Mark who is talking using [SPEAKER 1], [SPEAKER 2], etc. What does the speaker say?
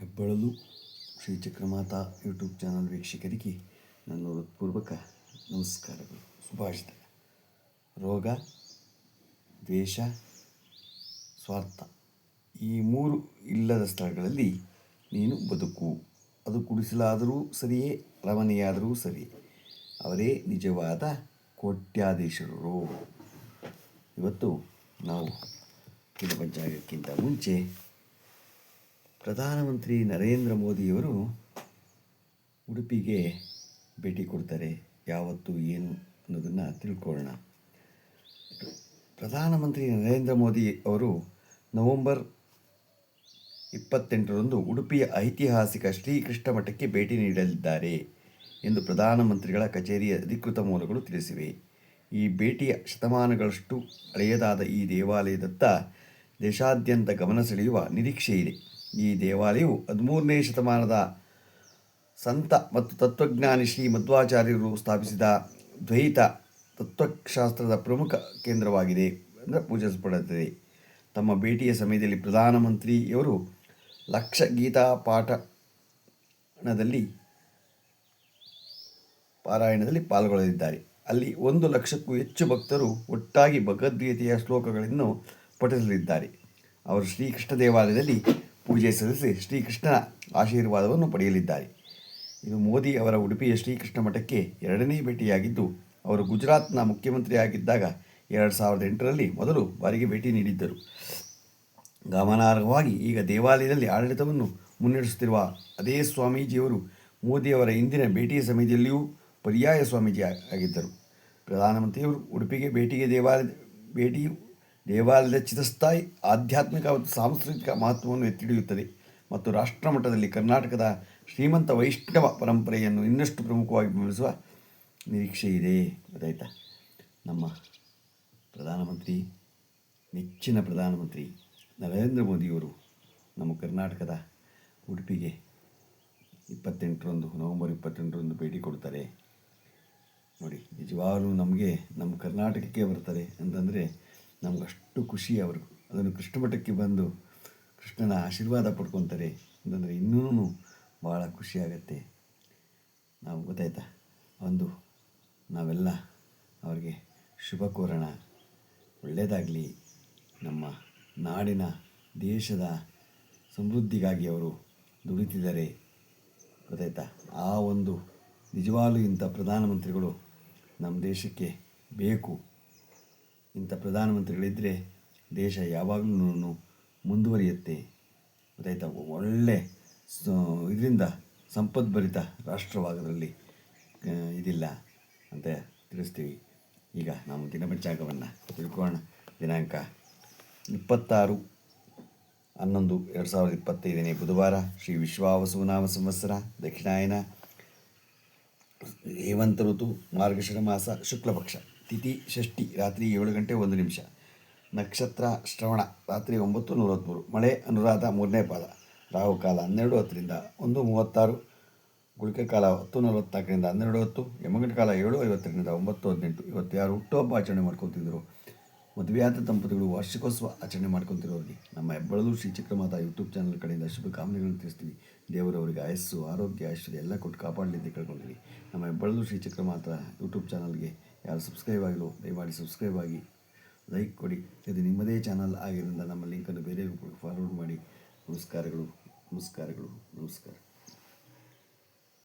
[SPEAKER 1] ಹೆಬ್ಬಳಲು Shri Chakramata YouTube channel ವೀಕ್ಷಕರಿಗೆ ನನ್ನ ಹೃತ್ಪೂರ್ವಕ ನಮಸ್ಕಾರಗಳು. ಸುಭಾಷಿತ ರೋಗ, ದ್ವೇಷ, ಸ್ವಾರ್ಥ ಈ ಮೂರು ಇಲ್ಲದ ಸ್ಥಳಗಳಲ್ಲಿ ನೀನು ಬದುಕು. ಅದು ಕುಡಿಸಲಾದರೂ ಸರಿಯೇ ರಮಣೆಯಾದರೂ ಸರಿ ಅವರೇ ನಿಜವಾದ ಕೋಟ್ಯಾಧೀಶರು. ಇವತ್ತು ನಾವು ದಿನ ಜಾಗಕ್ಕಿಂತ ಮುಂಚೆ ಪ್ರಧಾನಮಂತ್ರಿ ನರೇಂದ್ರ ಮೋದಿಯವರು ಉಡುಪಿಗೆ ಭೇಟಿ ಕೊಡ್ತಾರೆ. ಯಾವತ್ತು, ಏನು ಅನ್ನೋದನ್ನು ತಿಳ್ಕೊಳ್ಳೋಣ. ಪ್ರಧಾನಮಂತ್ರಿ ನರೇಂದ್ರ ಮೋದಿ ಅವರು ನವೆಂಬರ್ ಇಪ್ಪತ್ತೆಂಟರಂದು ಉಡುಪಿಯ ಐತಿಹಾಸಿಕ ಶ್ರೀಕೃಷ್ಣ ಮಠಕ್ಕೆ ಭೇಟಿ ನೀಡಲಿದ್ದಾರೆ ಎಂದು ಪ್ರಧಾನಮಂತ್ರಿಗಳ ಕಚೇರಿಯ ಅಧಿಕೃತ ಮೂಲಗಳು ತಿಳಿಸಿವೆ. ಈ ಭೇಟಿಯ ಶತಮಾನಗಳಷ್ಟು ಹಳೆಯದಾದ ಈ ದೇವಾಲಯದತ್ತ ದೇಶಾದ್ಯಂತ ಗಮನ ಸೆಳೆಯುವ ನಿರೀಕ್ಷೆ ಇದೆ ಈ ದೇವಾಲಯವು ಹದಿಮೂರನೇ ಶತಮಾನದ ಸಂತ ಮತ್ತು ತತ್ವಜ್ಞಾನಿ ಶ್ರೀ ಮಧ್ವಾಚಾರ್ಯರು ಸ್ಥಾಪಿಸಿದ ದ್ವೈತ ತತ್ವಶಾಸ್ತ್ರದ ಪ್ರಮುಖ ಕೇಂದ್ರವಾಗಿದೆ ಅಂದರೆ ಪೂಜಿಸಲ್ಪಡುತ್ತದೆ. ತಮ್ಮ ಭೇಟಿಯ ಸಮಯದಲ್ಲಿ ಪ್ರಧಾನಮಂತ್ರಿಯವರು ಲಕ್ಷ ಗೀತಾ ಪಾಠಣದಲ್ಲಿ ಪಾರಾಯಣದಲ್ಲಿ ಪಾಲ್ಗೊಳ್ಳಲಿದ್ದಾರೆ. ಅಲ್ಲಿ ಒಂದು ಲಕ್ಷಕ್ಕೂ ಹೆಚ್ಚು ಭಕ್ತರು ಒಟ್ಟಾಗಿ ಭಗವದ್ಗೀತೆಯ ಶ್ಲೋಕಗಳನ್ನು ಪಠಿಸಲಿದ್ದಾರೆ. ಅವರು ಶ್ರೀಕೃಷ್ಣ ದೇವಾಲಯದಲ್ಲಿ ಪೂಜೆ ಸಲ್ಲಿಸಿ ಶ್ರೀಕೃಷ್ಣನ ಆಶೀರ್ವಾದವನ್ನು ಪಡೆಯಲಿದ್ದಾರೆ. ಇದು ಮೋದಿ ಅವರ ಉಡುಪಿಯ ಶ್ರೀಕೃಷ್ಣ ಮಠಕ್ಕೆ ಎರಡನೇ ಭೇಟಿಯಾಗಿದ್ದು, ಅವರು ಗುಜರಾತ್ನ ಮುಖ್ಯಮಂತ್ರಿಯಾಗಿದ್ದಾಗ ಎರಡು ಸಾವಿರದ ಎಂಟರಲ್ಲಿ ಮೊದಲು ಬಾರಿಗೆ ಭೇಟಿ ನೀಡಿದ್ದರು. ಗಮನಾರ್ಹವಾಗಿ ಈಗ ದೇವಾಲಯದಲ್ಲಿ ಆಡಳಿತವನ್ನು ಮುನ್ನಡೆಸುತ್ತಿರುವ ಅದೇ ಸ್ವಾಮೀಜಿಯವರು ಮೋದಿಯವರ ಇಂದಿನ ಭೇಟಿಯ ಸಮಯದಲ್ಲಿಯೂ ಪರ್ಯಾಯ ಸ್ವಾಮೀಜಿ ಆಗಿದ್ದರು ಪ್ರಧಾನಮಂತ್ರಿಯವರು ಉಡುಪಿಗೆ ಭೇಟಿಗೆ ದೇವಾಲಯ, ಭೇಟಿಯು ದೇವಾಲಯದ ಚಿರಸ್ಥಾಯಿ ಆಧ್ಯಾತ್ಮಿಕ ಮತ್ತು ಸಾಂಸ್ಕೃತಿಕ ಮಹತ್ವವನ್ನು ಎತ್ತಿ ಹಿಡಿಯುತ್ತದೆ ಮತ್ತು ರಾಷ್ಟ್ರಮಟ್ಟದಲ್ಲಿ ಕರ್ನಾಟಕದ ಶ್ರೀಮಂತ ವೈಷ್ಣವ ಪರಂಪರೆಯನ್ನು ಇನ್ನಷ್ಟು ಪ್ರಮುಖವಾಗಿ ಬೆಳೆಸುವ ನಿರೀಕ್ಷೆ ಇದೆ. ಗೊತ್ತಾಯ್ತಾ? ನಮ್ಮ ಪ್ರಧಾನಮಂತ್ರಿ, ನೆಚ್ಚಿನ ಪ್ರಧಾನಮಂತ್ರಿ ನರೇಂದ್ರ ಮೋದಿಯವರು ನಮ್ಮ ಕರ್ನಾಟಕದ ಉಡುಪಿಗೆ ಇಪ್ಪತ್ತೆಂಟರಂದು, ನವೆಂಬರ್ ಇಪ್ಪತ್ತೆಂಟರಂದು ಭೇಟಿ ಕೊಡ್ತಾರೆ. ನೋಡಿ, ನಿಜವಾಗಲೂ ನಮಗೆ ನಮ್ಮ ಕರ್ನಾಟಕಕ್ಕೆ ಬರ್ತಾರೆ ಅಂತಂದರೆ ನಮಗಷ್ಟು ಖುಷಿ ಅವರು. ಅದನ್ನು ಕೃಷ್ಣ ಮಠಕ್ಕೆ ಬಂದು ಕೃಷ್ಣನ ಆಶೀರ್ವಾದ ಪಡ್ಕೊತಾರೆ ಅಂತಂದರೆ ಇನ್ನೂ ಭಾಳ ಖುಷಿಯಾಗತ್ತೆ ನಾವು ಗೊತ್ತಾಯ್ತಾ? ಒಂದು, ನಾವೆಲ್ಲ ಅವರಿಗೆ ಶುಭ ಕೋರೋಣ. ಒಳ್ಳೆಯದಾಗಲಿ ನಮ್ಮ ನಾಡಿನ ದೇಶದ ಸಮೃದ್ಧಿಗಾಗಿ ಅವರು ದುಡಿತಿದ್ದಾರೆ. ಗೊತ್ತಾಯ್ತಾ? ಆ ಒಂದು ನಿಜವಾಗಲೂ ಇಂಥ ಪ್ರಧಾನಮಂತ್ರಿಗಳು ನಮ್ಮ ದೇಶಕ್ಕೆ ಬೇಕು. ಇಂಥ ಪ್ರಧಾನಮಂತ್ರಿಗಳಿದ್ದರೆ ದೇಶ ಯಾವಾಗಲೂ ಮುಂದುವರಿಯುತ್ತೆ. ಗೊತ್ತಾಯ್ತಾ? ಒಳ್ಳೆ ಇದರಿಂದ ಸಂಪದ್ಭರಿತ ರಾಷ್ಟ್ರವಾಗೋದ್ರಲ್ಲಿ ಇದಿಲ್ಲ ಅಂತ ತಿಳಿಸ್ತೀವಿ. ಈಗ ನಾವು ದಿನಪಂಚಾಂಗವನ್ನು ತಿಳ್ಕೊಳ್ಳೋಣ. ದಿನಾಂಕ ಇಪ್ಪತ್ತಾರು ಹನ್ನೊಂದು ಎರಡು ಸಾವಿರದ ಇಪ್ಪತ್ತೈದನೇ ಬುಧವಾರ, ಶ್ರೀ ವಿಶ್ವಾವಸುನಾಮ ಸಂವತ್ಸರ, ದಕ್ಷಿಣಾಯನ ಹೇಮಂತ ಋತು, ಮಾರ್ಗಶಿರ ಮಾಸ, ಶುಕ್ಲಪಕ್ಷ. ತಿಥಿ ಷಷ್ಠಿ, ರಾತ್ರಿ ಏಳು ಗಂಟೆ ಒಂದು ನಿಮಿಷ. ನಕ್ಷತ್ರ ಶ್ರವಣ, ರಾತ್ರಿ ಒಂಬತ್ತು ನಲವತ್ತ್ಮೂರು ಮಳೆ, ಅನುರಾಧ, ಮೂರನೇ ಪಾದ. ರಾಹುಕಾಲ ಹನ್ನೆರಡು ಹತ್ತರಿಂದ ಒಂದು ಮೂವತ್ತಾರು. ಗುಳಿಕೆ ಕಾಲ ಹತ್ತು ನಲವತ್ತ್ನಾಲ್ಕರಿಂದ ಹನ್ನೆರಡು ಹತ್ತು. ಯಮಗಂಟ ಕಾಲ ಏಳು ಐವತ್ತರಿಂದ ಒಂಬತ್ತು ಹದಿನೆಂಟು. ಇವತ್ತು ಯಾರು ಹುಟ್ಟುಹಬ್ಬ ಆಚರಣೆ ಮಾಡ್ಕೊತಿದ್ರು ಮದುವೆಯಾದ ದಂಪತಿಗಳು ವಾರ್ಷಿಕೋತ್ಸವ ಆಚರಣೆ ಮಾಡ್ಕೊತಿರೋರಿಗೆ ನಮ್ಮ ಹೆಬ್ಬಳಲು ಶ್ರೀ ಚಕ್ರಮಾತಾ ಯೂಟ್ಯೂಬ್ ಚಾನಲ್ ಕಡೆಯಿಂದ ಶುಭಕಾಮನೆಗಳನ್ನು ತಿಳಿಸ್ತೀವಿ. ದೇವರವರಿಗೆ ಆಯಸ್ಸು, ಆರೋಗ್ಯ, ಐಶ್ವರ್ಯ ಎಲ್ಲ ಕೊಟ್ಟು ಕಾಪಾಡಲಿ ಅಂತ ನಮ್ಮ ಹೆಬ್ಬಳಲು ಶ್ರೀ ಚಕ್ರಮಾತಾ ಯೂಟ್ಯೂಬ್ ಚಾನಲ್ಗೆ ಯಾರು ಸಬ್ಸ್ಕ್ರೈಬ್ ಆಗಿರೋ ದಯಮಾಡಿ ಸಬ್ಸ್ಕ್ರೈಬ್ ಆಗಿ ಲೈಕ್ ಕೊಡಿ. ಇದು ನಿಮ್ಮದೇ ಚಾನಲ್ ಆಗಿರೋದ್ರಿಂದ ನಮ್ಮ ಲಿಂಕನ್ನು ಬೇರೆ ಫಾರ್ವರ್ಡ್ ಮಾಡಿ. ನಮಸ್ಕಾರಗಳು ನಮಸ್ಕಾರಗಳು, ನಮಸ್ಕಾರ.